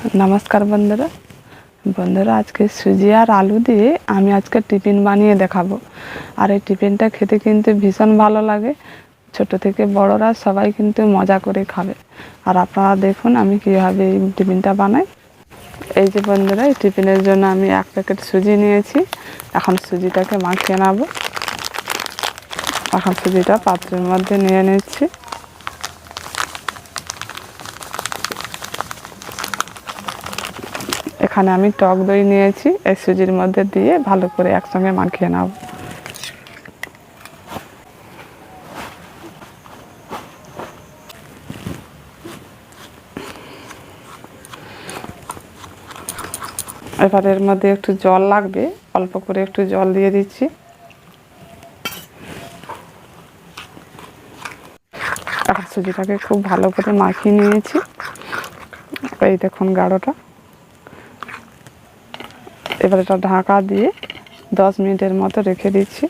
নমস্কার বন্ধুরা। বন্ধুরা, আজকে সুজি আর আলু দিয়ে আমি আজকে টিফিন বানিয়ে দেখাবো। আর এই টিফিনটা খেতে কিন্তু ভীষণ ভালো লাগে। ছোট থেকে বড়রা সবাই কিন্তু মজা করে খাবে। আর আপনারা দেখুন আমি কীভাবে এই টিফিনটা বানাই। এই যে বন্ধুরা, এই টিফিনের জন্য আমি এক প্যাকেট সুজি নিয়েছি। এখন সুজিটাকে মাখিয়ে নেব। এখন সুজিটা পাত্রের মধ্যে নিয়ে নিচ্ছি। এখানে আমি টক দই নিয়েছি এই সুজির মধ্যে দিয়ে ভালো করে একসঙ্গে মাখিয়ে নেব এবার এর মধ্যে একটু জল লাগবে, অল্প করে একটু জল দিয়ে দিচ্ছি। এখন সুজিটাকে খুব ভালো করে মাখিয়ে নিয়েছি। এই দেখুন গাঢ়টা। এবার এটা ঢাকা দিয়ে দশ মিনিটের মতো রেখে দিচ্ছি।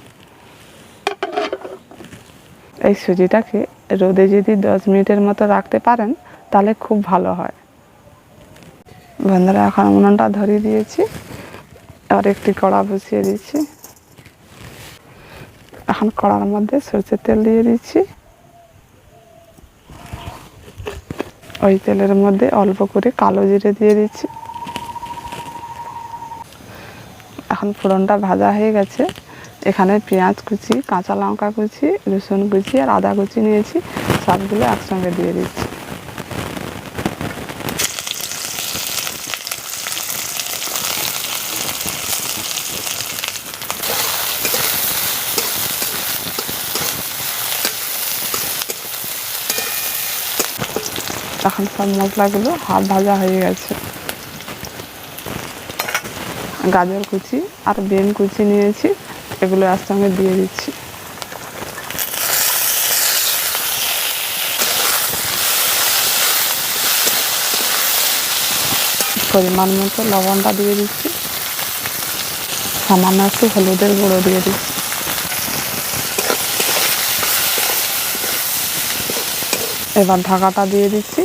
এই সুজিটাকে রোদে যদি দশ মিনিটের মতো রাখতে পারেন, তাহলে খুব ভালো হয়। বন্ধুরা, এখন উনুনটা ধরিয়ে দিয়েছি আর একটি কড়া বসিয়ে দিচ্ছি। এখন কড়ার মধ্যে সরষের তেল দিয়ে দিচ্ছি। ওই তেলের মধ্যে অল্প করে কালো জিরে দিয়ে দিচ্ছি। এখন ফোড়নটা ভাজা হয়ে গেছে। এখানে পেঁয়াজ কুচি, কাঁচা লঙ্কা কুচি, রসুন কুচি আর আদা কুচি নিয়েছি। সবগুলো একসঙ্গে দিয়ে দিচ্ছি। এখন সব মশলাগুলো হাফ ভাজা হয়ে গেছে। গাজর কুচি আর বেন কুচি নিয়েছি। এগুলো একসঙ্গে দিয়ে দিচ্ছি। পরিমাণ মতো লবণটা দিয়ে দিচ্ছি। সামান্য একটু হলুদের গুঁড়ো দিয়ে দিচ্ছি। এবার ঢাকাটা দিয়ে দিচ্ছি।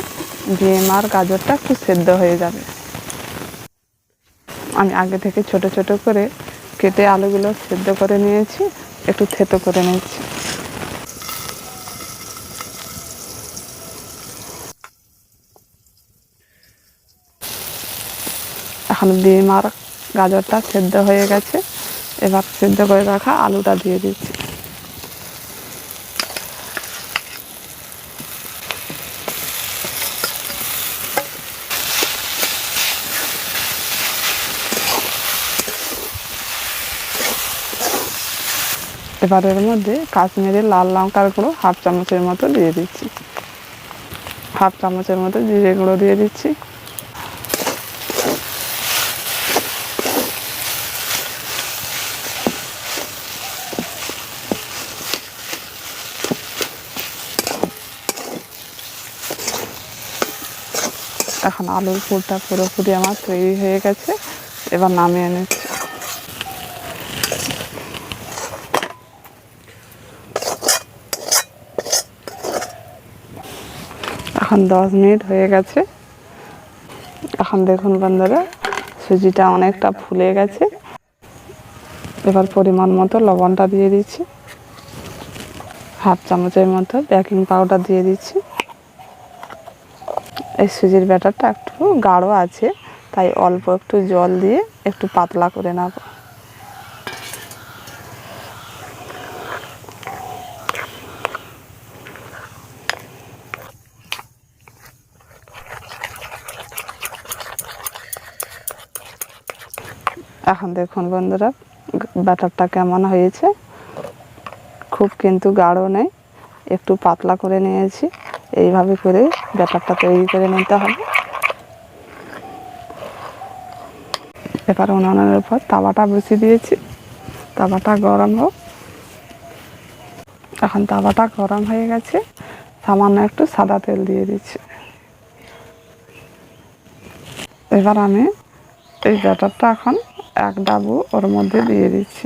ডিম আর গাজরটা একটু সেদ্ধ হয়ে যাবে। আমি আগে থেকে ছোট ছোট করে কেটে আলুগুলো সেদ্ধ করে নিয়েছি, একটু থেতো করে নিয়েছি এখন ডিম আর গাজরটা সেদ্ধ হয়ে গেছে। এবার সেদ্ধ করে রাখা আলুটা দিয়ে দিচ্ছি। এবার এর মধ্যে কাশ্মীরি লাল লঙ্কার গুঁড়ো হাফ চামচের মতো দিয়ে দিচ্ছি। হাফ চামচের মতো জিরে গুঁড়ো দিয়ে দিচ্ছি। এখন আলুর ফুলটা পুরোপুরি আমার তৈরি হয়ে গেছে। এবার নামিয়ে নিচ্ছি। এখন দশ মিনিট হয়ে গেছে। এখন দেখুন বন্ধুরা, সুজিটা অনেকটা ফুলে গেছে। এবার পরিমাণ মতো লবণটা দিয়ে দিচ্ছি। হাফ চামচের মতো বেকিং পাউডার দিয়ে দিচ্ছি। এই সুজির ব্যাটারটা একটু গাঢ় আছে, তাই অল্প একটু জল দিয়ে একটু পাতলা করে নেব। এখন দেখুন বন্ধুরা, ব্যাটারটা কেমন হয়েছে। খুব কিন্তু গাঢ় নেই, একটু পাতলা করে নিয়েছি। এইভাবে করে ব্যাটারটা তৈরি করে নিতে হবে। এবার উনানের উপর তাওয়াটা বসিয়ে দিয়েছি। তাওয়াটা গরম হোক। এখন তাওয়াটা গরম হয়ে গেছে, সামান্য একটু সাদা তেল দিয়ে দিচ্ছি। এবার আমি এই ব্যাটারটা এখন এক ডাবু ওর মধ্যে দিয়ে দিচ্ছি।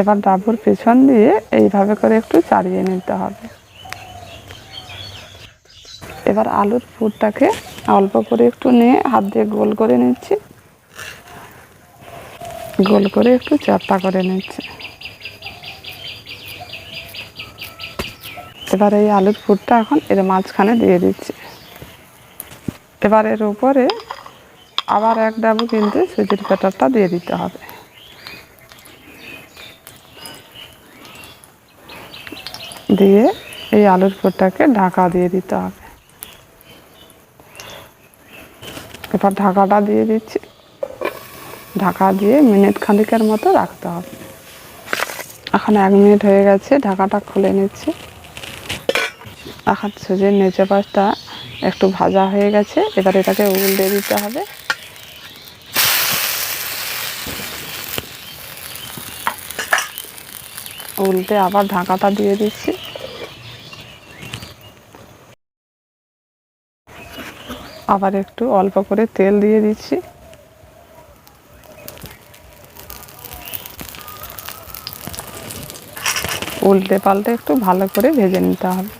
এবার ডাবুর পেছন দিয়ে এইভাবে করে একটু চাড়িয়ে নিতে হবে। এবার আলুর পুরটাকে অল্প করে একটু নিয়ে হাত দিয়ে গোল করে নিচ্ছি। গোল করে একটু চাপটা করে নিচ্ছি। এবার এই আলুর পুরটা এখন এর মাঝখানে দিয়ে দিচ্ছি। এবার এর উপরে আবার এক ডাবু কিন্তু সুজির ব্যাটারটা দিয়ে দিতে হবে। দিয়ে এই আলুর পুরটাকে ঢাকা দিয়ে দিতে হবে। এবার ঢাকাটা দিয়ে দিচ্ছি। ঢাকা দিয়ে মিনিট খানিকের মতো রাখতে হবে। এখন এক মিনিট হয়ে গেছে, ঢাকাটা খুলে নিচ্ছি। এখন সুজির নিচে পাশটা একটু ভাজা হয়ে গেছে, এবার এটাকে উল্টে দিতে হবে। উল্টে আবার ঢাকাটা দিয়ে দিচ্ছি। আবার একটু অল্প করে তেল দিয়ে দিচ্ছি। উল্টে পাল্টে একটু ভালো করে ভেজে নিতে হবে।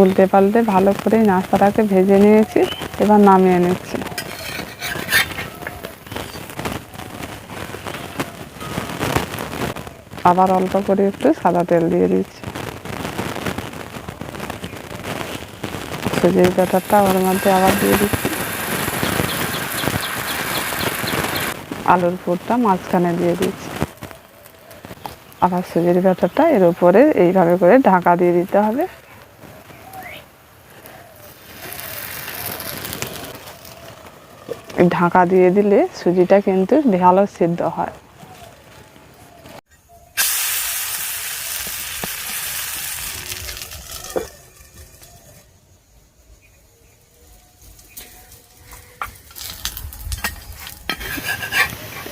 উল্টে পাল্টে ভালো করে নাস্তাটাকে ভেজে নিয়েছি, এবার নামিয়ে নিচ্ছি। আবার অল্প করে একটু সাদা তেল দিয়ে দিচ্ছি। সুজির ব্যাটারটা ওর মধ্যে আবার দিয়ে দিচ্ছি। আলুর পুরটা মাঝখানে দিয়ে দিচ্ছি। আবার সুজির ব্যাটারটা এর উপরে এইভাবে করে ঢাকা দিয়ে দিতে হবে। ঢাকা দিয়ে দিলে সুজিটা কিন্তু ভালো সিদ্ধ হয়।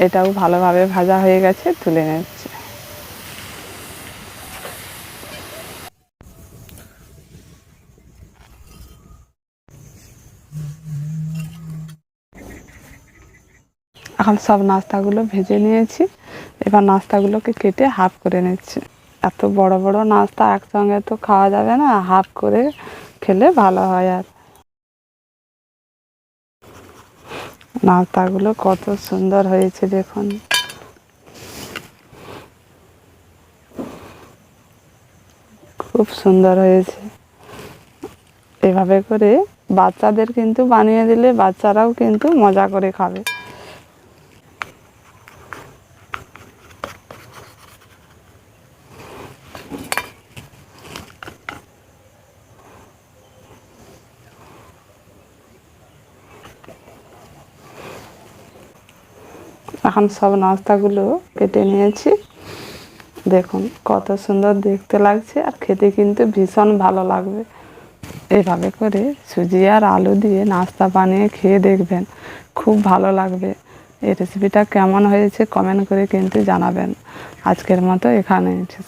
এটাও ভালোভাবে ভাজা হয়ে গেছে, তুলে নিচ্ছে। এখন সব নাস্তাগুলো ভেজে নিয়েছি। এবার নাস্তাগুলোকে কেটে হাফ করে নিচ্ছি। এত বড় বড় নাস্তা একসঙ্গে তো খাওয়া যাবে না, হাফ করে খেলে ভালো হয় আর। নাস্তাগুলো কত সুন্দর হয়েছে দেখুন। খুব সুন্দর হয়েছে। এভাবে করে বাচ্চাদের কিন্তু বানিয়ে দিলে বাচ্চারাও কিন্তু মজা করে খাবে। এখন সব নাস্তাগুলো কেটে নিয়েছি। দেখুন, কত সুন্দর দেখতে লাগছে আর খেতে কিন্তু ভীষণ ভালো লাগবে। এভাবে করে সুজি আর আলু দিয়ে নাস্তা বানিয়ে খেয়ে দেখবেন, খুব ভালো লাগবে। এই রেসিপিটা কেমন হয়েছে কমেন্ট করে কিন্তু জানাবেন। আজকের মতো এখানে, শেষ